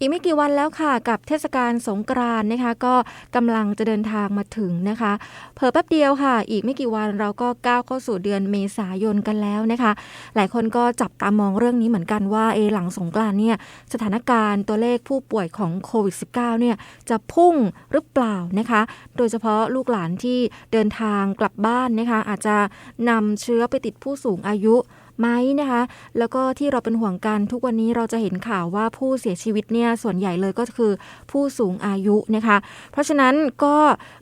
อีกไม่กี่วันแล้วค่ะกับเทศกาลสงกรานนะคะ ก็กำลังจะเดินทางมาถึงนะคะเผลอแป๊บเดียวค่ะ อีกไม่กี่วันเราก็ก้าวเข้าสู่เดือนเมษายนกันแล้วนะคะ หลายคนก็จับตามองเรื่องนี้เหมือนกันว่าเอหลังสงกรานเนี่ยสถานการณ์ตัวเลขผู้ป่วยของโควิด -19 เนี่ยจะพุ่งหรือเปล่านะคะ โดยเฉพาะลูกหลานที่เดินทางกลับบ้านนะคะ อาจจะนำเชื้อไปติดผู้สูงอายุ ไหมนะคะ แล้วก็ที่เราเป็นห่วงกันทุกวันนี้เราจะเห็นข่าวว่าผู้เสียชีวิตเนี่ยส่วนใหญ่เลยก็คือผู้สูงอายุนะคะ เพราะฉะนั้นก็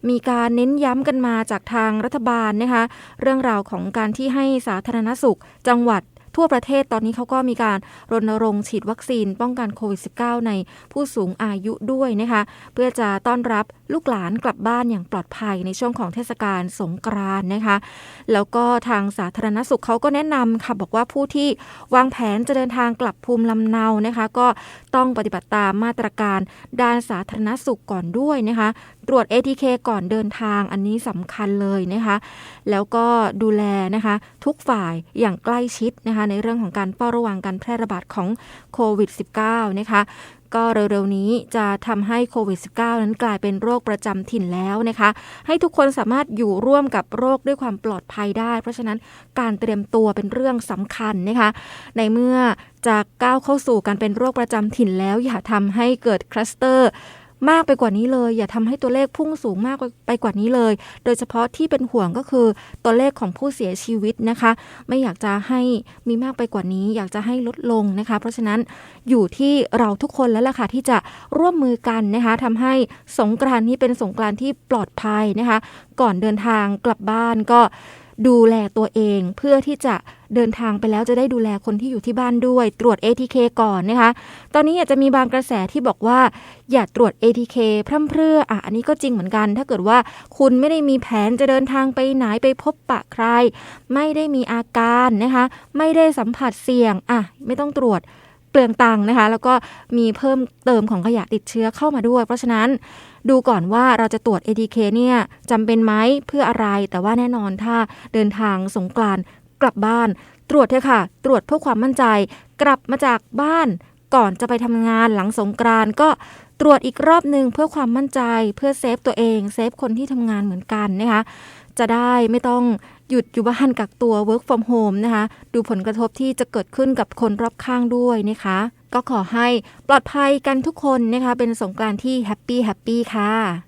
มีการเน้นย้ำกันมาจากทางรัฐบาลนะคะ เรื่องราวของการที่ให้สาธารณสุข จังหวัด ทั่วประเทศตอนนี้เขาก็มีการรณรงค์ฉีดวัคซีนป้องกันโควิด -19 ในผู้สูงอายุด้วยนะคะ เพื่อจะต้อนรับลูกหลานกลับบ้านอย่างปลอดภัยในช่วงของเทศกาลสงกรานต์นะคะ แล้วก็ทางสาธารณสุขเขาก็แนะนำค่ะบอกว่าผู้ที่วางแผนจะเดินทางกลับภูมิลำเนานะคะ ก็ต้องปฏิบัติตามมาตรการด้านสาธารณสุขก่อนด้วยนะคะ ตรวจ ATK ก่อนเดินทางอันนี้สำคัญเลยนะคะ แล้วก็ดูแลนะคะ ทุกฝ่ายอย่างใกล้ชิดนะคะในเรื่องของการเฝ้าระวังการแพร่ระบาดของโควิด -19 นะคะก็เร็วๆนี้จะทำให้โควิด -19 นั้นกลายเป็นโรคประจำถิ่นแล้วนะคะ ให้ทุกคนสามารถอยู่ร่วมกับโรคด้วยความปลอดภัยได้ เพราะฉะนั้นการเตรียมตัวเป็นเรื่องสำคัญนะคะ ในเมื่อจะก้าวเข้าสู่การเป็นโรคประจำถิ่นแล้ว อย่าทำให้เกิดคลัสเตอร์ มากไปกว่านี้เลย อย่าทำให้ตัวเลขพุ่งสูงมากไปกว่านี้เลย โดยเฉพาะที่เป็นห่วงก็คือตัวเลขของผู้เสียชีวิตนะคะ ไม่อยากจะให้มีมากไปกว่านี้ อยากจะให้ลดลงนะคะ เพราะฉะนั้นอยู่ที่เราทุกคนแล้วล่ะค่ะที่จะร่วมมือกันนะคะทำให้สงกรานนี้เป็นสงกรานที่ปลอดภัยนะคะ ก่อนเดินทางกลับบ้านก็ ดูแลตัวเอง เพื่อที่จะเดินทางไปแล้วจะได้ดูแลคนที่อยู่ที่บ้านด้วย ตรวจ ATK ก่อนนะคะ ตอนนี้อาจจะมีบางกระแสที่บอกว่า อย่าตรวจ ATK พร่ำเพรื่ออะอันนี้ก็จริงเหมือนกัน ถ้าเกิดว่าคุณไม่ได้มีแผนจะเดินทางไปไหนไปพบปะใคร ไม่ได้มีอาการนะคะ ไม่ได้สัมผัสเสี่ยงอะไม่ต้องตรวจ ลืองตังนะคะ แล้วก็มีเพิ่มเติมของขยะติดเชื้อเข้ามาด้วย เพราะฉะนั้นดูก่อนว่าเราจะตรวจ ATK เนี่ยจำเป็นไหมเพื่ออะไร แต่ว่าแน่นอนถ้าเดินทางสงกรานกลับบ้าน ตรวจเถอะค่ะ ตรวจเพื่อความมั่นใจ กลับมาจากบ้านก่อนจะไปทำงานหลังสงกรานก็ตรวจอีกรอบหนึ่งเพื่อความมั่นใจเพื่อเซฟตัวเองเซฟคนที่ทำงานเหมือนกันนะคะจะได้ไม่ต้อง หยุดอยู่บ้านกักตัว work from home นะคะ ดูผลกระทบที่จะเกิดขึ้นกับคนรอบข้างด้วยนะคะ ก็ขอให้ปลอดภัยกันทุกคนนะคะ เป็นสงกรานที่แฮปปี้แฮปปี้ค่ะ